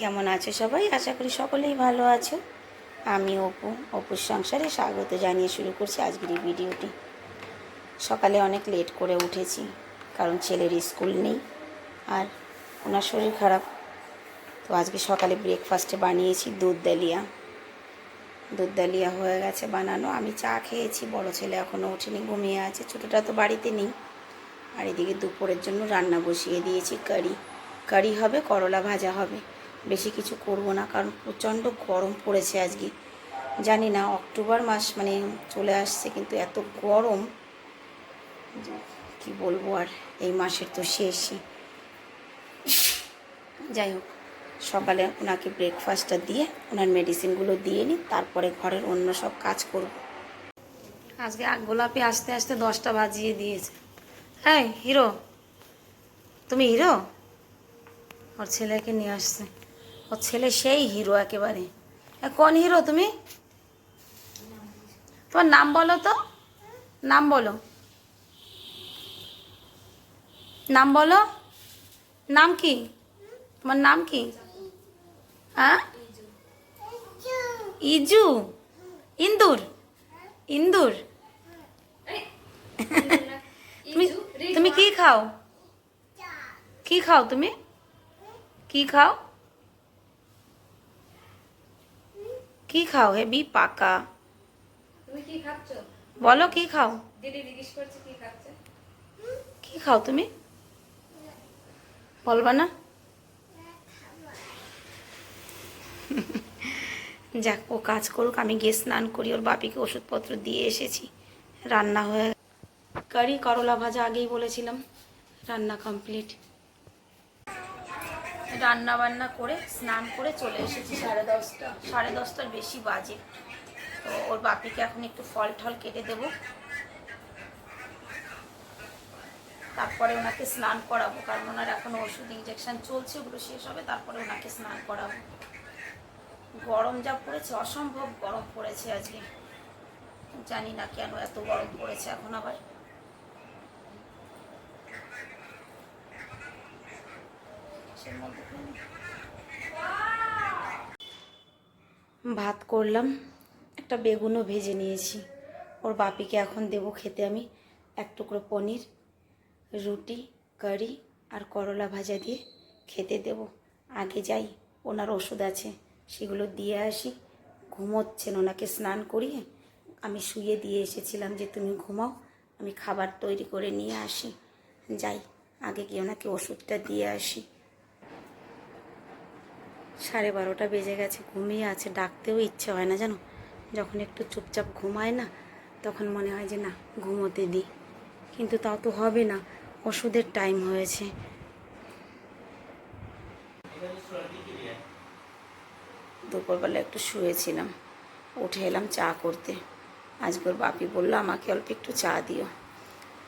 কেমন আছো সবাই? আশা করি সকলেই ভালো আছো। আমি অপু, অপুর সংসারে স্বাগত জানিয়ে শুরু করছি আজকের এই ভিডিওটি। সকালে অনেক লেট করে উঠেছি, কারণ ছেলের স্কুল নেই আর ওনার শরীর খারাপ। তো আজকে সকালে ব্রেকফাস্টে বানিয়েছি দুধ দালিয়া দুধ দালিয়া হয়ে গেছে বানানো। আমি চা খেয়েছি, বড় ছেলে এখনও ওঠেনি ঘুমিয়ে আছে, ছোটোটা তো বাড়িতে নেই। আর এদিকে দুপুরের জন্য রান্না বসিয়ে দিয়েছি, কারি। কারি হবে, করলা ভাজা হবে। বেশি কিছু করব না, কারণ প্রচণ্ড গরম পড়েছে আজকে। জানি না, অক্টোবর মাস মানে চলে আসছে, কিন্তু এত গরম, কি বলব আর, এই মাসের তো শেষই। যাই হোক, সকালে ওনাকে ব্রেকফাস্টটা দিয়ে ওনার মেডিসিনগুলো দিয়ে নিই, তারপরে ঘরের অন্য সব কাজ করব। আজকে গোলাপি আসতে আসতে দশটা বাজিয়ে দিয়েছে। হ্যাঁ হিরো, তুমি হিরো? ওর ছেলেকে নিয়ে আসছে। ওর ছেলে সেই হিরো একেবারে। কোন হিরো তুমি? তোমার নাম বলো তো। নাম বলো। নাম বলো। নাম কি? তোমার নাম কি? হ্যাঁ ইজু। ইন্দুর। ইন্দুর। তুমি তুমি কি খাও? কি খাও তুমি? কি খাও? কি খাও হেবি? পাকা। তুমি কি খাচ্ছ? বলো কি খাও? দিদি জিজ্ঞেস করছে কি খাচ্ছে। কি খাও তুমি? বলবা না। যাক ও কাজ করুক আমি গিয়ে স্নান করি ওর বাপিকে ওষুধপত্র দিয়ে এসেছি। রান্না হয়ে কারি করলা ভাজা আগেই বলেছিলাম। রান্না কমপ্লিট রান্না বান্না করে, স্নান করে চলে এসেছি সাড়ে দশটা, সাড়ে দশটার বেশি বাজে। তো ওর বাপিকে এখন একটু ফল টল কেটে দেবো। তারপরে ওনাকে স্নান করাবো, কারণ ওনার এখন ওষুধ ইঞ্জেকশন চলছে, ওগুলো শেষ হবে, তারপরে ওনাকে স্নান করাবো। গরম যা পড়েছে, অসম্ভব গরম পড়েছে আজকে। জানি না কেন এত গরম পড়েছে এখন আবার। ভাত করলাম, একটা বেগুনও ভেজে নিয়েছি। ওর বাপিকে এখন দেবো খেতে আমি এক টুকরো পনির, রুটি, কারি আর করলা ভাজা দিয়ে খেতে দেব। আগে যাই, ওনার ওষুধ আছে, সেগুলো দিয়ে আসি। ঘুমোচ্ছেন ওনাকে স্নান করিয়ে। আমি শুয়ে দিয়ে এসেছিলাম যে, তুমি ঘুমাও, আমি খাবার তৈরি করে নিয়ে আসি। যাই, আগে গিয়ে ওনাকে ওষুধটা দিয়ে আসি। সাড়ে বারোটা বেজে গেছে, ঘুমিয়ে আছে, ডাকতেও ইচ্ছে হয় না জানো? যখন একটু চুপচাপ ঘুমায় না, তখন মনে হয় যে না, ঘুমোতে দিই কিন্তু তাও তো হবে না, ওষুধের টাইম হয়েছে। দুপুরবেলা একটু শুয়েছিলাম, উঠে এলাম চা করতে। আজকে ওর বাপি বলল, আমাকে অল্প একটু চা দিও।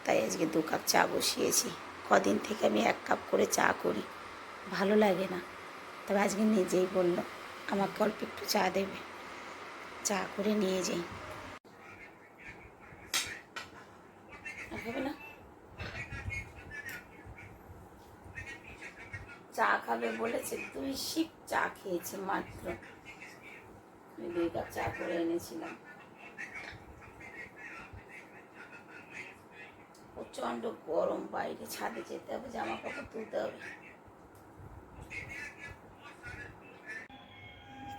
তাই আজকে দু কাপ চা বসিয়েছি। কদিন থেকে আমি এক কাপ করে চা করি। ভালো লাগে না। তবে আজকে নিজেই বলল, আমাকে অল্প একটু চা দেবে। চা করে নিয়ে যাই। হবে না। চা খাবে বলেছে, দুই শিপ চা খেয়েছে মাত্র। আমি চা করে এনেছিলাম। প্রচণ্ড গরম বাইরে, ছাদে যেতে হবে, জামা কাপড় তুলতে হবে।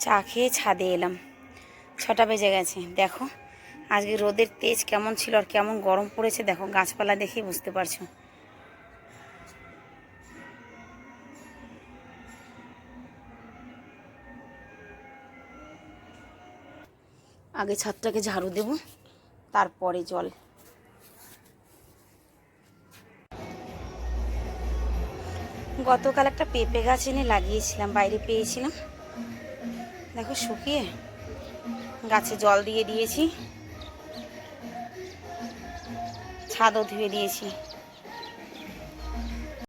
চা খেয়ে ছাদে এলাম। ছটা বেজে গেছে, দেখো। আজকে রোদের তেজ কেমন ছিল আর কেমন গরম পড়েছে, দেখো, গাছপালা দেখেই বুঝতে পারছ। আগে ছাদটাকে ঝাড়ু দেব, তারপরে জল। গতকাল একটা পেঁপে গাছ এনে লাগিয়েছিলাম, বাইরে পেয়েছিলাম। দেখো শুকিয়ে গাছে জল দিয়ে দিয়েছি। ছাদও ধুয়ে দিয়েছি।